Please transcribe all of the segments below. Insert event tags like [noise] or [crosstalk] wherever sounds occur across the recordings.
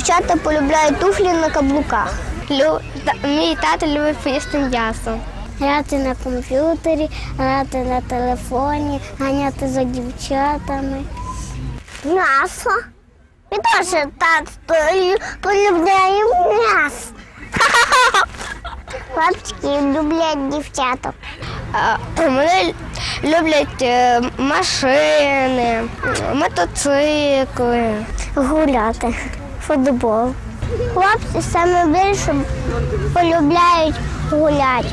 дівчата полюбляють туфлі на каблуках. Мій тато любить поїсти м'ясо. Грати на комп'ютері, грати на телефоні, ганяти за дівчатами. М'ясо. І теж тато полюбляє м'ясо. [laughs] Хлопчики люблять дівчаток. Вони люблять е, машини, мотоцикли. Гуляти, футбол. Хлопці саме полюбляють гуляти.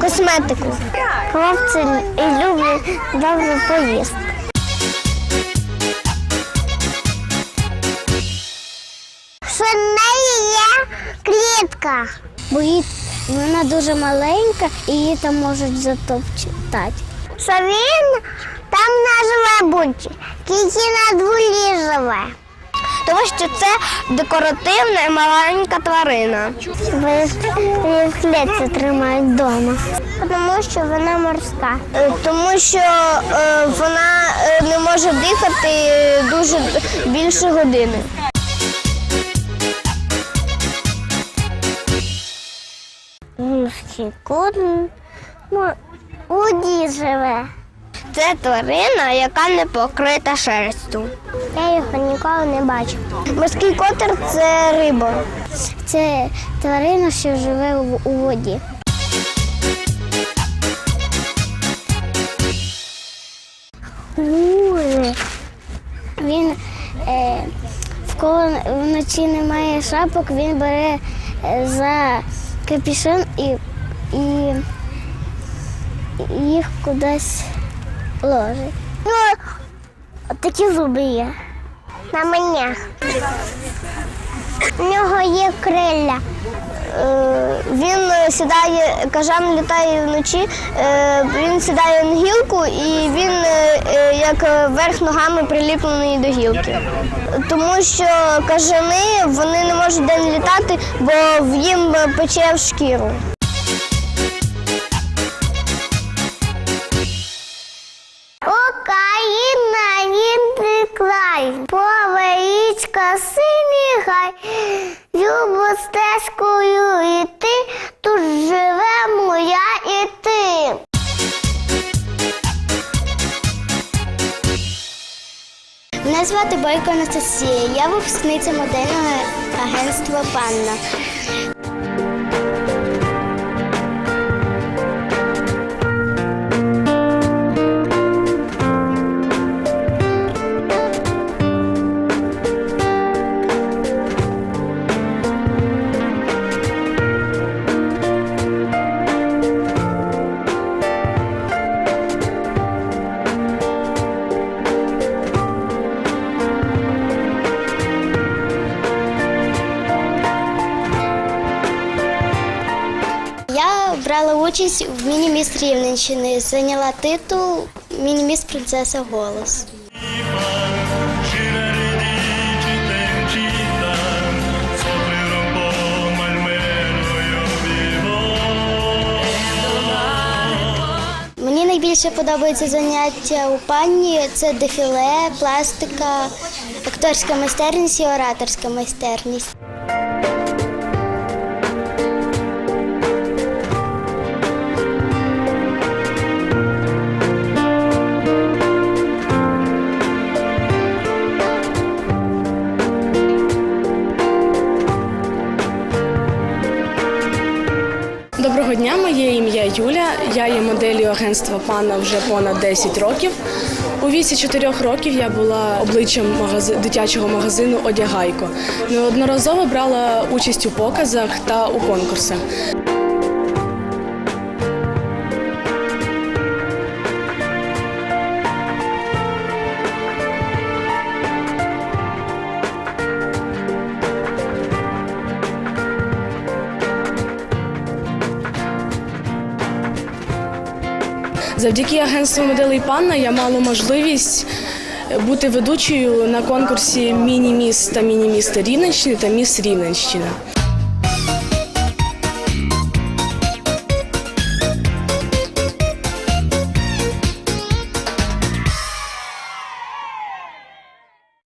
Косметику. Хлопці і люблять добре поїсти. Що в неї є клітка. Бо вона дуже маленька і її там можуть затопчати. Що він там не живе будь, тільки на дворі живе. Що це декоративна і маленька тварина. Ви тримають вдома. Тому що вона морська. Тому що е, вона е, не може дихати дуже більше години. Морський кот ну, у воді живе. Це тварина, яка не покрита шерстю. Я його ніколи не бачив. Морський котер це риба. Це тварина, що живе у, воді. Гули. Він е, в кого вночі немає шапок, він бере е, за капюшон і, і їх кудись ложить. Ну, от такі зуби є. На мене. У нього є крилля. Е, Він сідає, кажан літає вночі, е, він сідає на гілку і він е, як верх ногами приліплений до гілки. Тому що кажани вони не можуть день літати, бо їм пече в шкіру. Гай, любо стежкою іти, тут живе моя і ти. Мене звати Бойко Анастасія, я випускниця модельного агентства Панна. Брала участь в міні-міст Рівненщини, зайняла титул міні-міст принцеса голос. Мені найбільше подобається заняття у пані це дефіле, пластика, акторська майстерність і ораторська майстерність. Дня, моє ім'я Юля. Я є моделлю агентства пана вже понад 10 років. У віці 4 років я була обличчям дитячого магазину Одягайко. Неодноразово брала участь у показах та у конкурсах. Завдяки агентству моделей панна я мала можливість бути ведучою на конкурсі Міні-міс та міні-міста Рівненщини та міс Рівненщина.